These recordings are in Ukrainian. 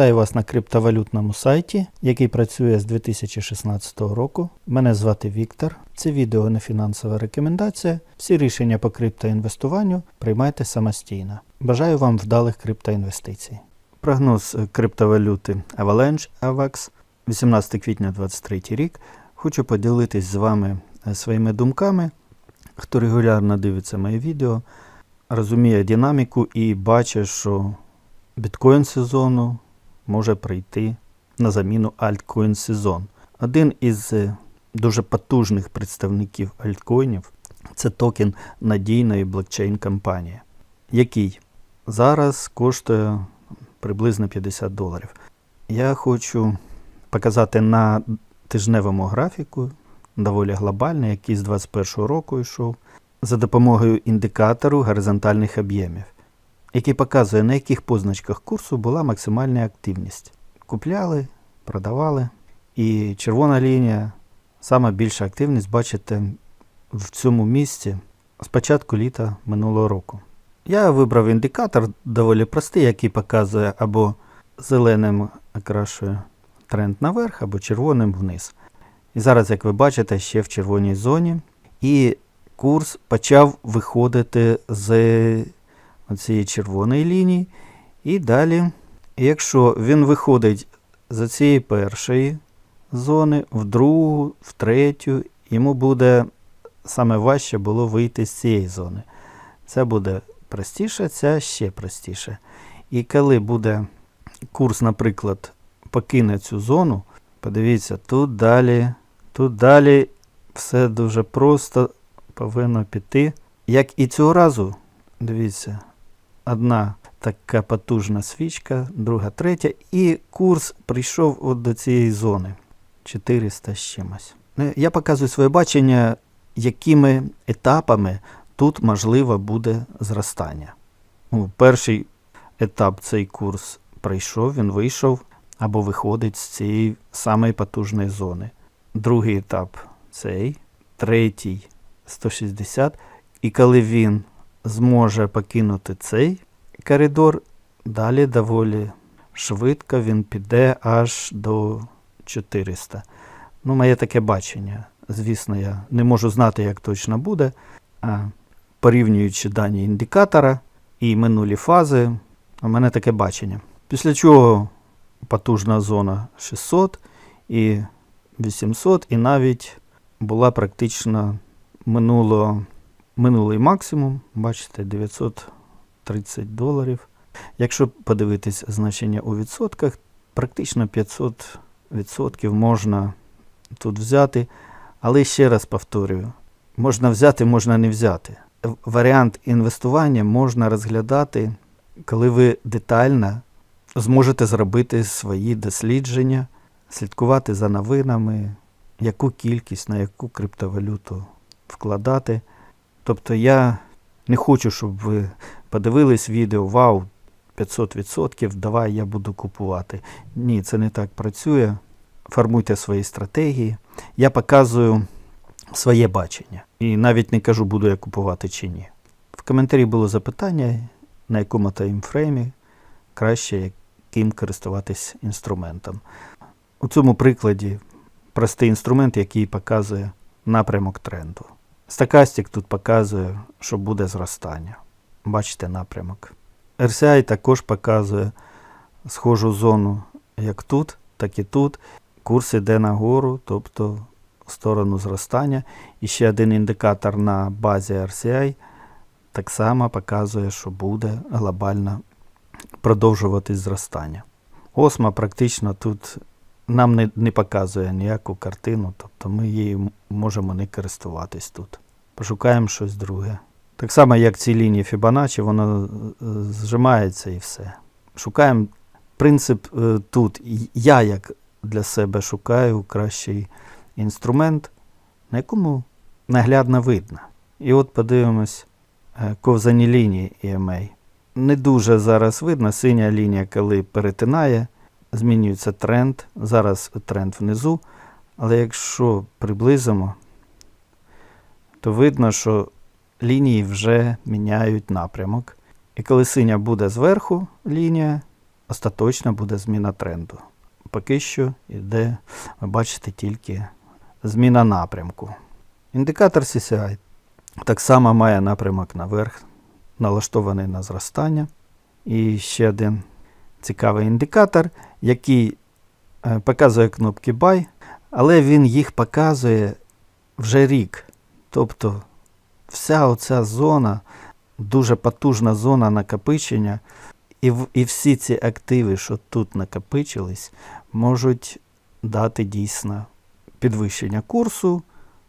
Вітаю вас на криптовалютному сайті, який працює з 2016 року. Мене звати Віктор. Це відео не фінансова рекомендація. Всі рішення по криптоінвестуванню приймайте самостійно. Бажаю вам вдалих криптоінвестицій. Прогноз е, криптовалюти Avalanche AVAX 18 квітня 2023 рік. Хочу поділитись з вами е, своїми думками. Хто регулярно дивиться моє відео, розуміє динаміку і бачить, що біткоін сезону може прийти на заміну альткоін сезон. Один із е, дуже потужних представників альткоїнів це токен надійної блокчейн компанії, який зараз коштує приблизно 50 доларів. Я хочу показати на тижневому графіку, доволі глобальний, який з 2021 року йшов, за допомогою індикатору горизонтальних об'ємів який показує, на яких позначках курсу була максимальна активність. Купляли, продавали. І червона лінія, сама більша активність, бачите, в цьому місці з початку літа минулого року. Я вибрав індикатор доволі простий, який показує або зеленим окрашує тренд наверх, або червоним вниз. І зараз, як ви бачите, ще в червоній зоні. І курс почав виходити з цієї червоної лінії. І далі, якщо він виходить за цієї першої зони, в другу, в третю, йому буде саме важче було вийти з цієї зони. Це буде простіше, це ще простіше. І коли буде курс, наприклад, покине цю зону, подивіться, тут далі, тут далі все дуже просто повинно піти. Як і цього разу, дивіться, одна така потужна свічка, друга, третя, і курс прийшов от до цієї зони 400 з чимось. Ну, Я показую своє бачення, якими етапами тут можливо буде зростання. Ну, перший етап цей курс пройшов, він вийшов або виходить з цієї самої потужної зони. Другий етап цей, третій 160. І коли він зможе покинути цей коридор, далі доволі швидко він піде аж до 400. Ну, моє таке бачення. Звісно, я не можу знати, як точно буде. А порівнюючи дані індикатора і минулі фази, у мене таке бачення. Після чого потужна зона 600 і 800, і навіть була практично минуло минулий максимум, бачите, 930 доларів. Якщо подивитись значення у відсотках, практично 500 відсотків можна тут взяти. Але ще раз повторюю, можна взяти, можна не взяти. Варіант інвестування можна розглядати, коли ви детально зможете зробити свої дослідження, слідкувати за новинами, яку кількість на яку криптовалюту вкладати. Тобто я не хочу, щоб ви подивились відео, вау, 500%, давай я буду купувати. Ні, це не так працює. Формуйте свої стратегії. Я показую своє бачення. І навіть не кажу, буду я купувати чи ні. В коментарі було запитання, на якому таймфреймі краще яким користуватись інструментом. У цьому прикладі простий інструмент, який показує напрямок тренду. Стакастик тут показує, що буде зростання. Бачите напрямок. RCI також показує схожу зону як тут, так і тут. Курс іде нагору, тобто в сторону зростання. І ще один індикатор на базі RCI так само показує, що буде глобально продовжуватись зростання. Осма практично тут нам не, не показує ніяку картину, тобто ми її можемо не користуватись тут. Пошукаємо щось друге. Так само, як ці лінії Fibonacci, воно е, зжимається і все. Шукаємо принцип е, тут. Я як для себе шукаю кращий інструмент, на якому наглядно видно. І от подивимось е, ковзані лінії EMA. Не дуже зараз видно, синя лінія, коли перетинає, змінюється тренд. Зараз тренд внизу. Але якщо приблизимо, то видно, що лінії вже міняють напрямок. І коли синя буде зверху лінія, остаточна буде зміна тренду. Поки що йде, ви бачите, тільки зміна напрямку. Індикатор CCI так само має напрямок наверх, налаштований на зростання. І ще один цікавий індикатор, який е, показує кнопки Buy, але він їх показує вже рік. Тобто вся оця зона, дуже потужна зона накопичення, і, і всі ці активи, що тут накопичились, можуть дати дійсно підвищення курсу,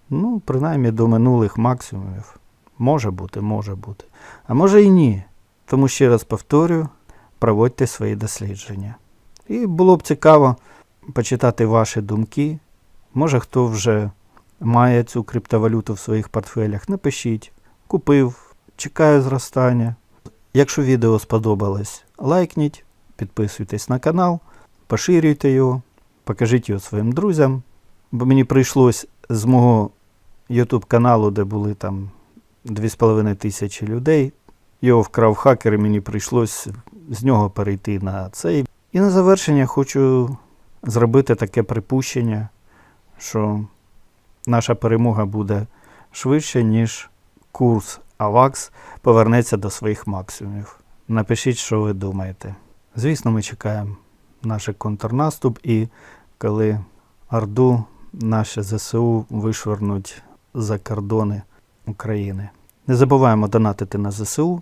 ну, принаймні до минулих максимумів. Може бути, може бути. А може і ні. Тому ще раз повторюю, проводьте свої дослідження. І було б цікаво почитати ваші думки. Може, хто вже має цю криптовалюту в своїх портфелях, напишіть. Купив, чекаю зростання. Якщо відео сподобалось, лайкніть, підписуйтесь на канал, поширюйте його, покажіть його своїм друзям. Бо мені прийшлось з мого YouTube каналу, де були там 2,5 тисячі людей. Його вкрав хакер, і мені прийшлось з нього перейти на цей. І на завершення хочу зробити таке припущення, що наша перемога буде швидше, ніж курс AVAX повернеться до своїх максимумів. Напишіть, що ви думаєте. Звісно, ми чекаємо наш контрнаступ і коли Орду наші ЗСУ вишвернуть за кордони України. Не забуваємо донатити на ЗСУ.